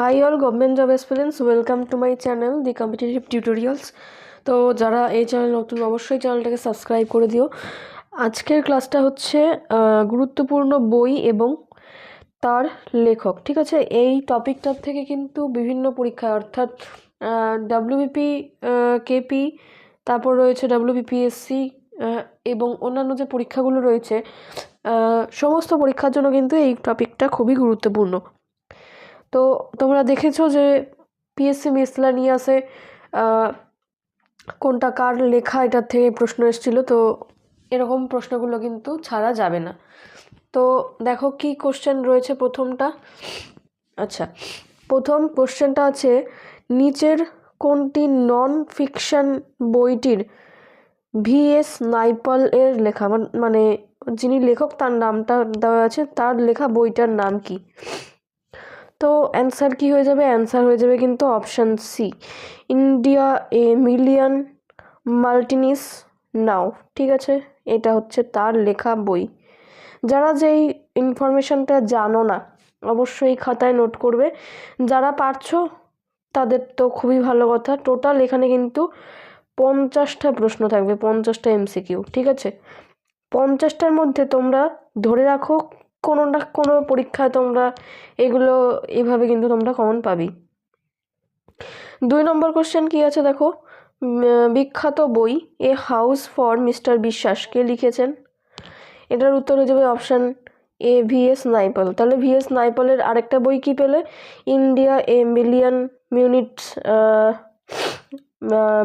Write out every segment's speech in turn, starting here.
Hi all government job experience welcome to my channel the competitive tutorials তো যারা এই channel নতুন, অবশ্যই চ্যানেলটাকে সাবস্ক্রাইব করে দিও। আজকের ক্লাসটা হচ্ছে গুরুত্বপূর্ণ বই এবং তার লেখক, ঠিক আছে? এই টপিকটার থেকে কিন্তু বিভিন্ন পরীক্ষা, অর্থাৎ ডাব্লিউবিপি কেপি তারপর রয়েছে ডাব্লিউবিপিএসসি এবং অন্যান্য যে পরীক্ষাগুলো রয়েছে সমস্ত পরীক্ষার জন্য কিন্তু এই টপিকটা খুবই গুরুত্বপূর্ণ। তো তোমরা দেখেছ যে পিএসসি মিসলানিয়াসে কোনটা কার লেখা এটার থেকে প্রশ্ন এসেছিল, তো এরকম প্রশ্নগুলো কিন্তু ছাড়া যাবে না। তো দেখো কি কোশ্চেন রয়েছে প্রথমটা। আচ্ছা প্রথম কোশ্চেনটা আছে, নিচের কোনটি নন ফিকশন বইটির ভিএস নাইপাল এর লেখা মান- মানে যিনি লেখক তার নামটা দেওয়া আছে, তার লেখা বইটার নাম কি? তো অ্যান্সার কি হয়ে যাবে? অ্যান্সার হয়ে যাবে কিন্তু option C India a million mutinies now ঠিক আছে? এটা হচ্ছে তার লেখা বই। যারা যেই ইনফরমেশনটা জানো না, অবশ্যই খাতায় নোট করবে। যারা পারছ, তাদের তো খুবই ভালো কথা। টোটাল এখানে কিন্তু পঞ্চাশটা প্রশ্ন থাকবে, পঞ্চাশটা এমসিকিউ ঠিক আছে? পঞ্চাশটার মধ্যে তোমরা ধরে রাখো কোনো না কোনো পরীক্ষায় তোমরা এগুলো এভাবে কিন্তু তোমরা কমন পাবি। দুই নম্বর কোশ্চেন কি আছে দেখো? বিখ্যাত বই এ হাউস ফর মিস্টার বিশ্বাস কে লিখেছেন? এটার উত্তর হয়ে যাবে option A, V, S, Naipaul. তাহলে ভিএস নাইপালের আরেকটা বই কি পেলে? India a million mutinies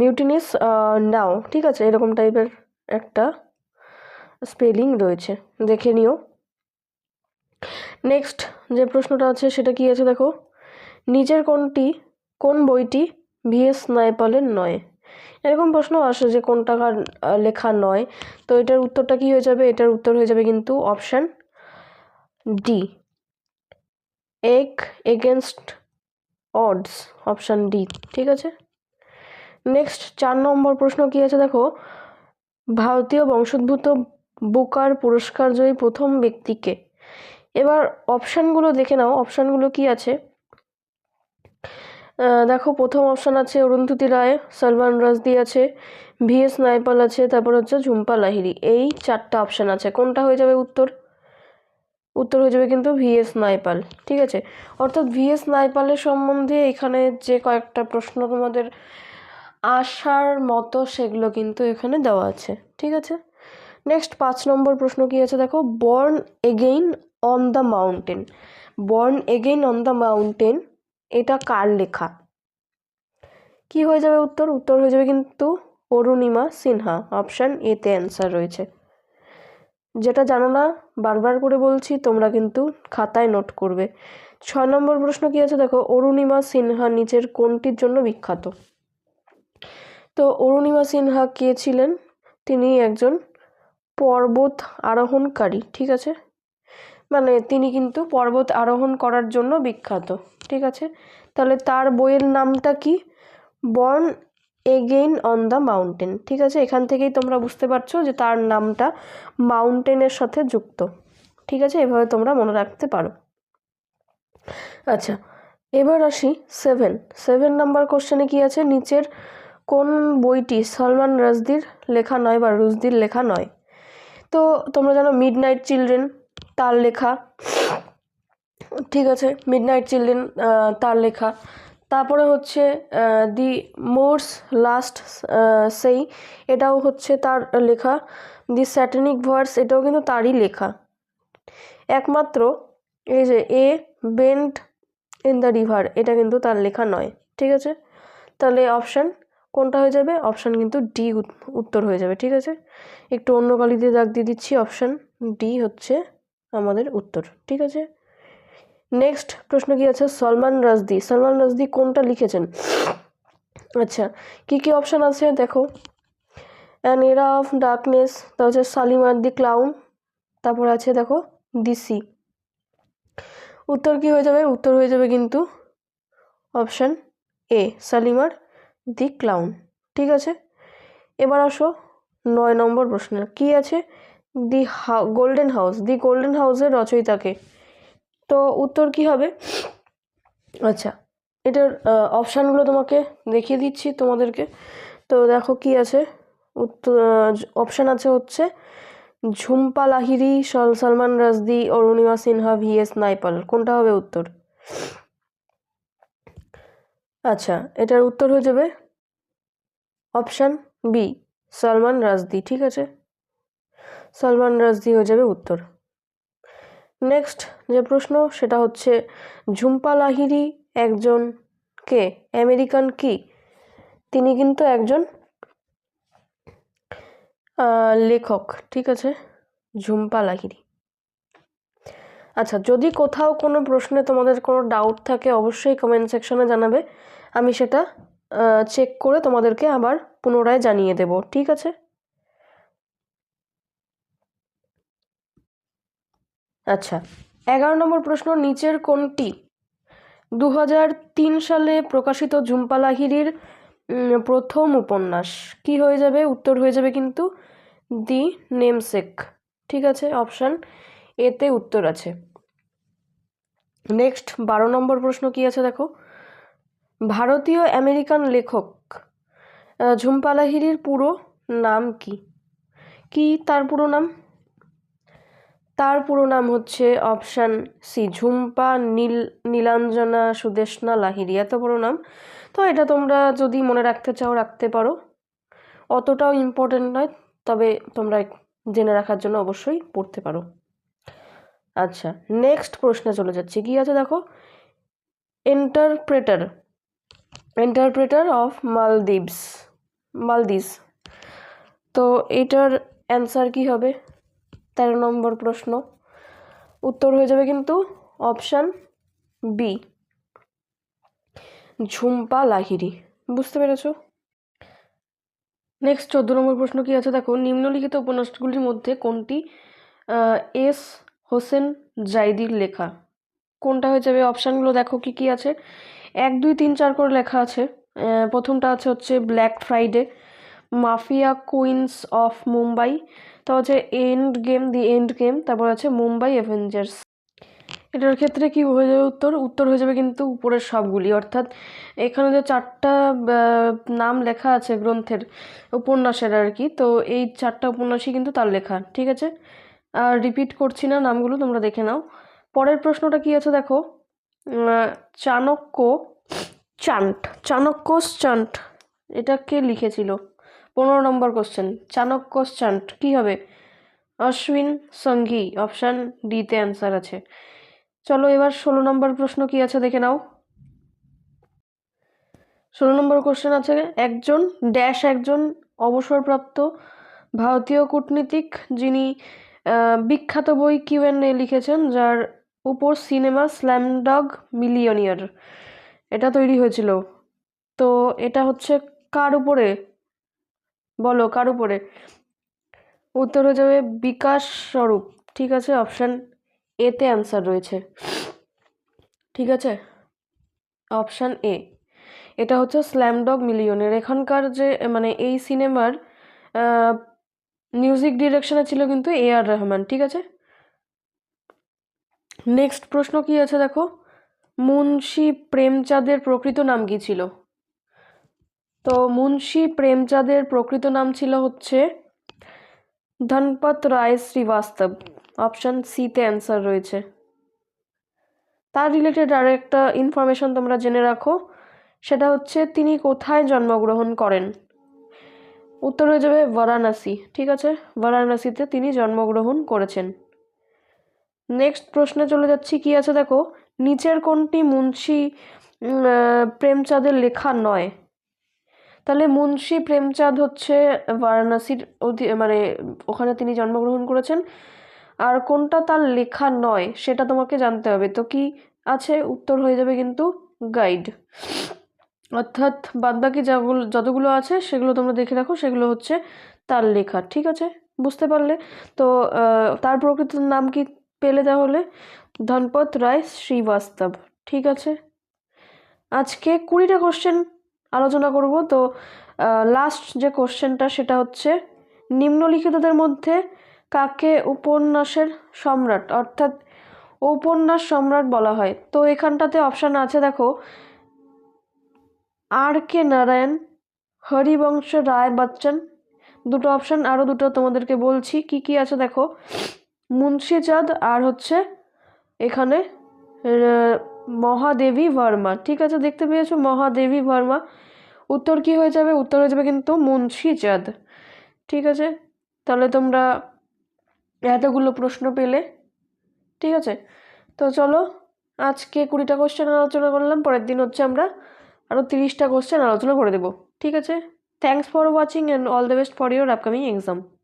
mutinies now. ঠিক আছে, এরকম টাইপের একটা স্পেলিং রয়েছে। দেখে নিও। নেক্সট যে প্রশ্নটা আছে সেটা কি আছে দেখো? নিচের কোনটি কোন বইটি ভিএস নাইপালের নয়? এরকম প্রশ্ন আসে যে কোনটা কার আহ, লেখা নয়। তো এটার উত্তরটা কি হয়ে যাবে? এটার উত্তর হয়ে যাবে কিন্তু অপশান ডি এক এগেনস্ট অডস অপশান ডি ঠিক আছে? নেক্সট চার নম্বর প্রশ্ন কি আছে দেখো? ভারতীয় বংশোদ্ভূত বুকার পুরস্কার জয়ী প্রথম ব্যক্তিকে এবার অপশানগুলো দেখে নাও। অপশানগুলো কি আছে? দেখো, প্রথম অপশান আছে অরুন্ধতী রায়, সলমান রাজদি আছে ভিএস নাইপাল আছে, তারপর হচ্ছে ঝুম্পা লাহিড়ী। এই চারটা অপশান আছে। কোনটা হয়ে যাবে উত্তর? উত্তর হয়ে যাবে কিন্তু ভিএস নাইপাল, ঠিক আছে? অর্থাৎ ভিএস নাইপালের সম্বন্ধে এখানে যে কয়েকটা প্রশ্ন তোমাদের আসার মতো সেগুলো কিন্তু এখানে দেওয়া আছে, ঠিক আছে? নেক্সট পাঁচ নম্বর প্রশ্ন কি আছে? দেখো born again on the mountain born again on the mountain এটা কার লেখা? কি হয়ে যাবে উত্তর? উত্তর হয়ে যাবে কিন্তু অরুণিমা সিনহা। অপশান এতে অ্যান্সার রয়েছে। যেটা জানো না, বারবার করে বলছি, তোমরা কিন্তু খাতায় নোট করবে। ছয় নম্বর প্রশ্ন কি আছে? দেখো, অরুণিমা সিনহা নিচের কোনটির জন্য বিখ্যাত? তো অরুণিমা সিনহা কে ছিলেন? তিনি একজন পর্বত আরোহণকারী, ঠিক আছে? মানে তিনি কিন্তু পর্বত আরোহণ করার জন্য বিখ্যাত, ঠিক আছে? তাহলে তার বইয়ের নামটা কি? Born again on the mountain, ঠিক আছে? এখান থেকেই তোমরা বুঝতে পারছ যে তার নামটা মাউন্টেনের সাথে যুক্ত, ঠিক আছে? এভাবে তোমরা মনে রাখতে পারো। আচ্ছা এবার আসি সেভেন। সেভেন নাম্বার কোশ্চেনে কি আছে? নিচের কোন বইটি সলমান রাজদির লেখা নয় বা রুজদির লেখা নয়? তো তোমরা জানো মিড নাইট চিলড্রেন তার লেখা। ঠিক আছে মিড নাইট চিলড্রেন তার লেখা। তারপরে হচ্ছে দি মোর্স লাস্ট সেই এটাও হচ্ছে তার লেখা। দি স্যাটানিক ভার্স এটাও কিন্তু তারই লেখা। একমাত্র এই যে a bend in the river এটা কিন্তু তার লেখা নয়। ঠিক আছে? তাহলে অপশান কোনটা হয়ে যাবে? অপশান কিন্তু ডি উত্তর হয়ে যাবে। ঠিক আছে? একটু অন্য কালি দিয়ে দাগ দিয়ে দিচ্ছি। অপশান ডি হচ্ছে আমাদের উত্তর, ঠিক আছে? নেক্সট প্রশ্ন কি আছে? সলমান রাজদি। সলমান রাজদি কোনটা লিখেছেন? আচ্ছা কি কি অপশান আছে? দেখো। অ্যান এরা অফ ডার্কনেস তা হচ্ছে সালিমার দি ক্লাউন তারপর আছে দেখো দিসি উত্তর কি হয়ে যাবে? উত্তর হয়ে যাবে কিন্তু option A Shalimar the clown ঠিক আছে? এবার আসো নয় নম্বর প্রশ্ন কি আছে? The golden house, the golden হাউসের রচয়িতাকে। তো উত্তর কি হবে? আচ্ছা এটার অপশানগুলো তোমাকে দেখিয়ে দিচ্ছি তোমাদেরকে। তো দেখো কি আছে? উত্তর অপশান আছে হচ্ছে, ঝুম্পা লাহিরি সল, সলমান রাজদি, অরুণিমা সিনহা ভি এস নাইপাল। কোনটা হবে উত্তর? আচ্ছা এটার উত্তর হয়ে যাবে অপশান বি, সলমান রাজদি, ঠিক আছে? সলমান রাজদি হয়ে যাবে উত্তর। নেক্সট যে প্রশ্ন, সেটা হচ্ছে, ঝুম্পা লাহিরি একজন কে? আমেরিকান কি? তিনি কিন্তু একজন লেখক, ঠিক আছে? ঝুম্পা লাহিরি আচ্ছা যদি কোথাও কোনো প্রশ্নে তোমাদের কোনো ডাউট থাকে, অবশ্যই কমেন্ট সেকশনে জানাবে। আমি সেটা চেক করে তোমাদেরকে আবার পুনরায় জানিয়ে দেব, ঠিক আছে? আচ্ছা এগারো নম্বর প্রশ্ন নিচের কোনটি? দু সালে প্রকাশিত ঝুম্পা লাহিড়ির প্রথম উপন্যাস। কি হয়ে যাবে? উত্তর হয়ে যাবে কিন্তু দি নেমসেক। ঠিক আছে অপশান এতে উত্তর আছে। নেক্সট বারো নম্বর প্রশ্ন কি আছে দেখো? ভারতীয় আমেরিকান লেখক আহ, ঝুম্পা লাহিড়ির পুরো নাম কি? কি তার পুরো নাম? তার পুরো নাম হচ্ছে অপশান সি, ঝুম্পা নীল, নীলাঞ্জনা সুদেশনা লাহিড়ি। এত বড় নাম। তো এটা তোমরা যদি মনে রাখতে চাও, রাখতে পারো। অতটাও ইম্পর্টেন্ট নয়, তবে তোমরা জেনে রাখার জন্য অবশ্যই পড়তে পারো। আচ্ছা নেক্সট প্রশ্নে চলে যাচ্ছি। কি আছে দেখো? Interpreter interpreter of Maldives Maldives তো এটার অ্যান্সার কি হবে? তেরো নম্বর প্রশ্ন। উত্তর হয়ে যাবে কিন্তু অপশান বি ঝুম্পা লাহিড়ি, বুঝতে পেরেছ? নেক্সট চোদ্দ নম্বর প্রশ্ন কি আছে? দেখো, নিম্নলিখিত উপন্যাসগুলির মধ্যে কোনটি এস হোসেন জাইদির লেখা? কোনটা হয়ে যাবে? অপশানগুলো দেখো কি কি আছে। এক, দুই, তিন, চার করে লেখা আছে। প্রথমটা আছে হচ্ছে black Friday mafia queens of Mumbai তো হচ্ছে end game the end game তারপর আছে মুম্বাই অ্যাভেঞ্জার্স। এটার ক্ষেত্রে কি হয়ে যাবে উত্তর? উত্তর হয়ে যাবে কিন্তু উপরের সবগুলি। অর্থাৎ এখানে যে চারটা নাম লেখা আছে গ্রন্থের উপন্যাসের আর কি, তো এই চারটা উপন্যাসই কিন্তু তার লেখা, ঠিক আছে? আর রিপিট করছি না নামগুলো, তোমরা দেখে নাও। পরের প্রশ্নটা কি আছে দেখো? চাণক্য চান্ট চাণক্য চান্ট, এটা কে লিখেছিল? পনেরো নম্বর কোশ্চেন চাণক্য চান্ট, কী হবে? অশ্বিন, সঙ্গী অপশান ডিতে অ্যান্সার আছে। চলো এবার ষোলো নম্বর প্রশ্ন কি আছে দেখে নাও। ষোলো নম্বর কোশ্চেন আছে, একজন ড্যাশ একজন অবসরপ্রাপ্ত ভারতীয় কূটনীতিক যিনি বিখ্যাত বই কিউ এ লিখেছেন, যার উপর সিনেমা স্ল্যামডগ মিলিয়নিয়ার এটা তৈরি হয়েছিল। তো এটা হচ্ছে কার উপরে? বলো, কার উপরে? উত্তর হয়ে যাবে বিকাশ স্বরূপ। ঠিক আছে অপশান এতে অ্যান্সার রয়েছে। ঠিক আছে? অপশান এ এটা হচ্ছে স্ল্যামডগ মিলিয়নের এখানকার যে মানে এই সিনেমার মিউজিক ডিরেকশনে ছিল কিন্তু এ আর রহমান। ঠিক আছে? নেক্সট প্রশ্ন কি আছে দেখো? মুন্সি প্রেমচাঁদের প্রকৃত নাম কি ছিল? তো মুন্সি প্রেমচাঁদের প্রকৃত নাম ছিল হচ্ছে ধনপত রায় শ্রীবাস্তব। অপশান সিতে অ্যান্সার রয়েছে। তার রিলেটেড আরও একটা ইনফরমেশন তোমরা জেনে রাখো, সেটা হচ্ছে তিনি কোথায় জন্মগ্রহণ করেন? উত্তর হয়ে যাবে বারাণসী, ঠিক আছে? বারাণসীতে তিনি জন্মগ্রহণ করেছেন। নেক্সট প্রশ্নে চলে যাচ্ছি, কি আছে দেখো? নিচের কোনটি মুন্সি প্রেমচাঁদের লেখা নয়? তাহলে মুন্সি প্রেমচাঁদ হচ্ছে বারাণসীর অধি- মানে ওখানে তিনি জন্মগ্রহণ করেছেন। আর কোনটা তার লেখা নয়, সেটা তোমাকে জানতে হবে। তো কি আছে? উত্তর হয়ে যাবে কিন্তু গাইড। অর্থাৎ বাদবাকি যাগুলো, যতগুলো আছে, সেগুলো তোমরা দেখে রাখো, সেগুলো হচ্ছে তার লেখা, ঠিক আছে? বুঝতে পারলে? তো তার প্রকৃত নাম কি পেলে তাহলে? ধনপত রায় শ্রীবাস্তব, ঠিক আছে? আজকে কুড়িটা কোশ্চেন আলোচনা করব। তো লাস্ট যে কোশ্চেনটা সেটা হচ্ছে, নিম্নলিখিতদের মধ্যে কাকে উপন্যাসের সম্রাট অর্থাৎ উপন্যাস সম্রাট বলা হয়? তো, এখানটাতে অপশান আছে, দেখো। আর কে নারায়ণ, হরিবংশ রায় বচ্চন, দুটো অপশান আরও দুটো তোমাদেরকে বলছি। কি কি আছে দেখো? মুন্সিচাঁদ আর হচ্ছে এখানে মহাদেবী ভার্মা। ঠিক আছে, দেখতে পেয়েছ? মহাদেবী ভার্মা। উত্তর কি হয়ে যাবে? উত্তর হয়ে যাবে কিন্তু মুন্সিচাঁদ ঠিক আছে? তাহলে তোমরা এতগুলো প্রশ্ন পেলে। ঠিক আছে? তো চলো, আজকে কুড়িটা কোশ্চেন আলোচনা করলাম, পরের দিন হচ্ছে আমরা আরও তিরিশটা কোশ্চেন আলোচনা করে দেবো। ঠিক আছে? Thanks for watching and all the best for your upcoming exam